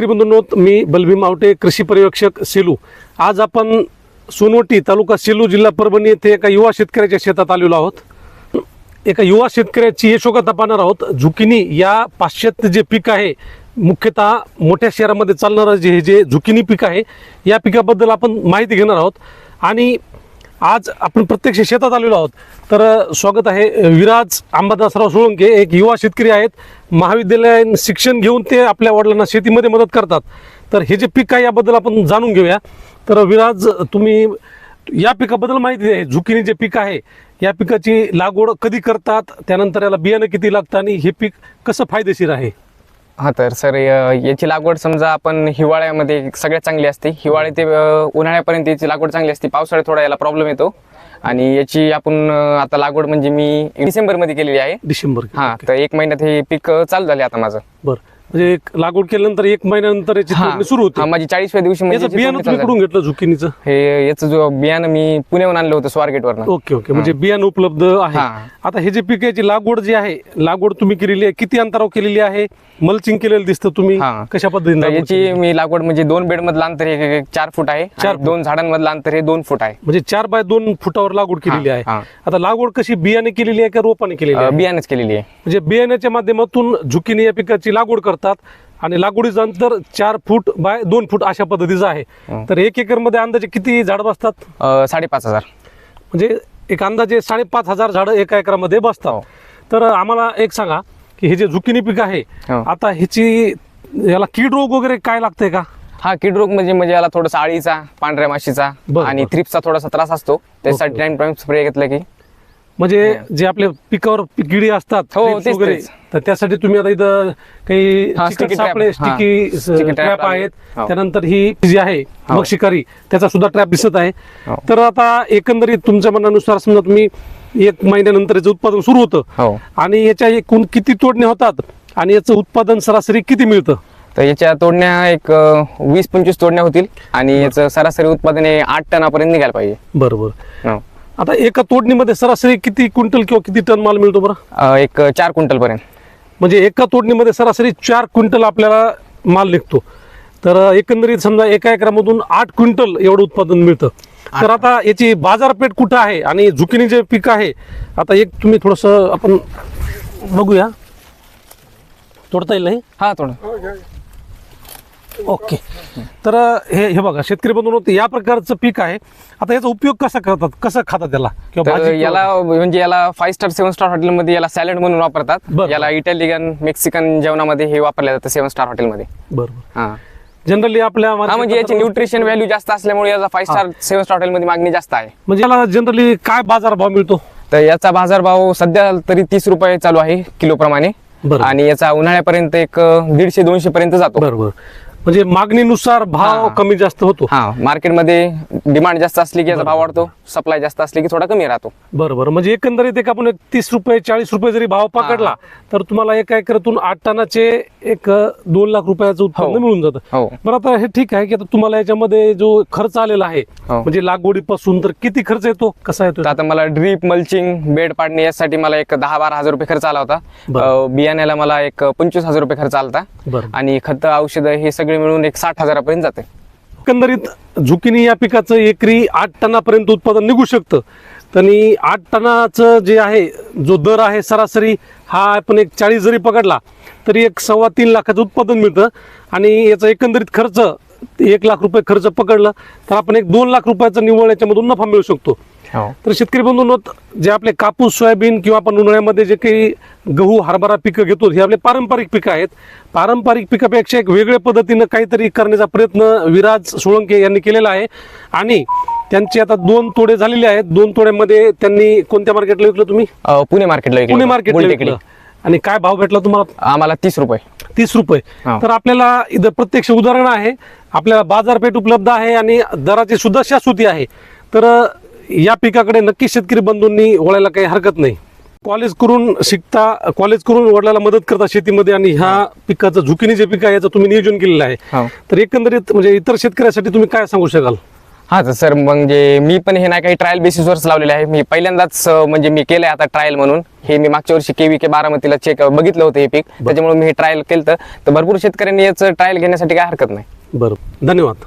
शेतकरी बंधूंनो मी बलभीम आवटे कृषी पर्यवेक्षक सेलू. आज आपण सोनवटी तालुका सेलू जिल्हा परभणी येथे एका युवा शेतकऱ्याच्या शेतात आलेलो आहोत. एका युवा शेतकऱ्याची यशोगाथा पाहणार आहोत. झुकिनी या पाश्चात्य जे पीक आहे मुख्यतः मोठ्या शहरामध्ये चालणारं जे हे जे झुकिनी पीक आहे या पिकाबद्दल आपण माहिती घेणार आहोत. आणि आज आपण प्रत्यक्ष शेतात आलेलो आहोत. तर स्वागत आहे विराज अंबादासराव सोळंके एक युवा शेतकरी आहेत. महाविद्यालयीन शिक्षण घेऊन ते आपल्या वडिलांना शेतीमध्ये मदत करतात. तर हे जे पीक आहे याबद्दल आपण जाणून घेऊया. तर विराज तुम्ही या पिकाबद्दल माहिती आहे. झुकिनी जे पीक आहे या पिकाची लागवड कधी करतात? त्यानंतर याला बियाणं किती लागतं? आणि हे पीक कसं फायदेशीर आहे? हा तर सर य- याची लागवड समजा आपण हिवाळ्यामध्ये सगळ्यात चांगली असते. हिवाळी ते उन्हाळ्यापर्यंत याची लागवड चांगली असते. पावसाळ्यात थोडा याला प्रॉब्लेम येतो. आणि याची आपण आता लागवड म्हणजे मी डिसेंबरमध्ये केलेली आहे. डिसेंबर. हा तर एक महिन्यात हे पीक चालू झाले आता माझं. बरं. म्हणजे एक लागवड केल्यानंतर एक महिन्यानंतर याची हा. तोडणी सुरू होते. हा, माझी चाळीसव्या दिवशी म्हणजे याचं याची बियाणं तोडणी तुम्ही चालू कुठून घेतलं झुकिनीचं झाली. हे याचं जो बियाणं मी पुण्याहून आणलं होतं स्वारगेटवरनं. Okay okay. म्हणजे बियाणं उपलब्ध आहे. हा. आता हे जे पीक याची लागवड जी आहे लागवड तुम्ही केलेली आहे किती अंतरावर केलेली आहे? मल्चिंग केलेलं दिसतं तुम्ही. हा. कशा पद्धतीने तर लागवड केली? याची मी लागवड म्हणजे दोन बेड मधलं अंतर हे हे- हे चार फूट आहे. चार आणि दोन झाडांमधलं अंतर हे दोन फूट आहे. म्हणजे चार बाय दोन फुटावर लागवड केलेली आहे. हा. आता लागवड कशी बियाणे केलेली आहे का रोपाने केलेली अ, आहे? बियाणंच केलेली आहे. म्हणजे बियाण्याच्या माध्यमातून झुकिनी या पिकाची लागवड करतात. आणि लागवडीचं अंतर चार फूट बाय दोन फूट अशा पद्धतीचं आहे. तर एक एकरमध्ये अंदाजे किती झाड बसतात? अ, साडेपाच हजार. म्हणजे एक अंदाजे साडेपाच हजार झाडं एका एकरामध्ये बसतात. हो. तर आम्हाला एक सांगा की हे जे झुकिनी पीक आहे हो. आता ह्याची याला कीड रोग वगैरे काय लागतंय का? हा कीड रोग म्हणजे म्हणजे याला थोडासा आळीचा पांढऱ्या माशीचा बरं, आणि बरं. थ्रिप्सचा थोडासा त्रास असतो. त्यासाठी टाइम टाइम स्प्रे घेतलं की. म्हणजे जे आपल्या पिकावर किडी असतात हो, तेच, वगैरे तेच. तर त्यासाठी तुम्ही आता इथं काही हा, चिकट sticky trap. सापळे हा. Sticky Sticky trap trap. आहेत हो. त्यानंतर ही जी आहे हो. मग शिकारी त्याचा सुद्धा ट्रॅप दिसत आहे हो. तर आता एकंदरीत तुमच्या मनानुसार समजा तुम्ही एक महिन्यानंतर याचं उत्पादन सुरू होतं हो आणि याच्या एकूण किती तोडणे होतात आणि याचं उत्पादन सरासरी किती मिळतं तर याच्या तोडण्या एक अ, वीस पंचवीस तोडण्या होतील आणि याचं सरासरी उत्पादन हे आठ टनापर्यंत निघायला पाहिजे बरोबर हो. आता एका तोडणीमध्ये सरासरी किती क्विंटल किंवा किती टन माल मिळतो बरं? अ, एक चार क्विंटल पर्यंत म्हणजे एका तोडणीमध्ये सरासरी चार क्विंटल आपल्याला माल निघतो. तर एकंदरीत समजा एका एकरामधून आठ क्विंटल एवढं उत्पादन मिळतं. तर आता याची बाजारपेठ कुठं आहे आणि झुकिनी जे पीक आहे आता एक तुम्ही थोडस आपण बघूया. तोडता येईल ना हे? हा थोडं ओके. तर हे हे बघा शेतकरी बंधूंनो या प्रकारचं पीक आहे. आता याचा उपयोग कसा करतात? कसं खातात त्याला? किंवा तर भाजी किंवा- याला म्हणजे याला फाईव्ह स्टार सेव्हन स्टार हॉटेलमध्ये याला सॅलड म्हणून वापरतात. बरं. याला इटालियन मेक्सिकन जेवणामध्ये हे वापरलं जातं सेव्हन स्टार हॉटेलमध्ये बरोबर. हा. जनरली आपल्या हा म्हणजे याची न्यूट्रिशन व्हॅल्यू जास्त असल्यामुळे याचा फाईव्ह स्टार सेव्हन स्टार हॉटेलमध्ये मागणी जास्त आहे. म्हणजे याला जनरली काय बाजार भाव मिळतो? तर याचा बाजारभाव सध्या तरी तीस रुपये चालू आहे किलो प्रमाणे. आणि याचा उन्हाळ्यापर्यंत एक अ, दीडशे दोनशे पर्यंत जातो. बरोबर. म्हणजे मागणीनुसार भाव हा. कमी जास्त होतो. हा मार्केटमध्ये डिमांड जास्त असली की याचा भाव वाढतो सप्लाय जास्त असली की थोडा कमी राहतो. बरोबर म्हणजे एकंदरीत एक आपण एक तीस रुपये चाळीस रुपये जरी भाव पकडला तर तुम्हाला एका एकरातून आठ टनाचे एक अ, दोन लाख रुपयाचं उत्पन्न हो. मिळून जातं. हो. बरं आता हे ठीक आहे की आता तुम्हाला याच्यामध्ये जो खर्च आलेला आहे हो. म्हणजे लागवडीपासून तर किती खर्च येतो? कसा येतो? तर आता मला ड्रीप मल्चिंग बेड पाडणे यासाठी मला एक दहा बारा हजार रुपये खर्च आला होता. बरं. अ, बियाण्याला मला एक पंचवीस हजार रुपये खर्च आला होता. बरं. आणि खत औषधं हे सगळे मिळून एक साठ हजारापर्यंत जाते. एकंदरीत झुकिनी या पिकाचं एकरी आठ टनापर्यंत उत्पादन निघू शकतं. आणि आठ टनाचं जे आहे जो दर आहे सरासरी हा आपण एक चाळीस जरी पकडला तरी एक सव्वा तीन लाखाचं उत्पादन मिळतं. आणि याचा एकंदरीत खर्च एक लाख रुपये खर्च पकडलं तर आपण एक दोन लाख रुपयाचा निव्वळ याच्यामधून नफा मिळू शकतो. तर शेतकरी बंधूंनो जे आपले कापूस सोयाबीन किंवा आपण उन्हाळ्यामध्ये जे काही गहू हरभरा पिकं घेतो हे आपले पारंपरिक पिकं आहेत. पारंपरिक पिकापेक्षा एक वेगळ्या पद्धतीनं काहीतरी करण्याचा प्रयत्न विराज सोळंके यांनी केलेला आहे. आणि त्यांचे आता दोन तोडे झालेले आहेत. दोन तोड्यामध्ये त्यांनी कोणत्या मार्केटला विकलं तुम्ही? पुणे मार्केटला पुणे. मार्केटला. विकलं. आणि काय भाव भेटला तुम्हाला? आम्हाला तीस रुपये. तीस रुपये. हा. तर आपल्याला इथं प्रत्यक्ष उदाहरण आहे. आपल्याला बाजारपेठ उपलब्ध आहे आणि दराची सुद्धा शाश्वती आहे. तर या पिकाकडे नक्की शेतकरी बंधूंनी वळायला काही हरकत नाही. कॉलेज करून शिकता कॉलेज करून वडिलाला मदत करता शेतीमध्ये आणि ह्या पिकाचं झुकिनी जे पीक आहे याचं तुम्ही नियोजन केलेलं आहे. तर एकंदरीत म्हणजे इतर शेतकऱ्यासाठी तुम्ही काय सांगू शकाल? हा तर सर म्हणजे मी पण हे नाही काही ट्रायल बेसिसवरच लावलेले आहे. मी पहिल्यांदाच म्हणजे मी केलंय आता ट्रायल म्हणून. हे मी मागच्या वर्षी केवी के बारामतीला चेक बघितलं होतं हे पीक. त्याच्यामुळे मी हे ट्रायल केलं तर भरपूर शेतकऱ्यांनी याचं ट्रायल घेण्यासाठी काय हरकत नाही. बरं. धन्यवाद.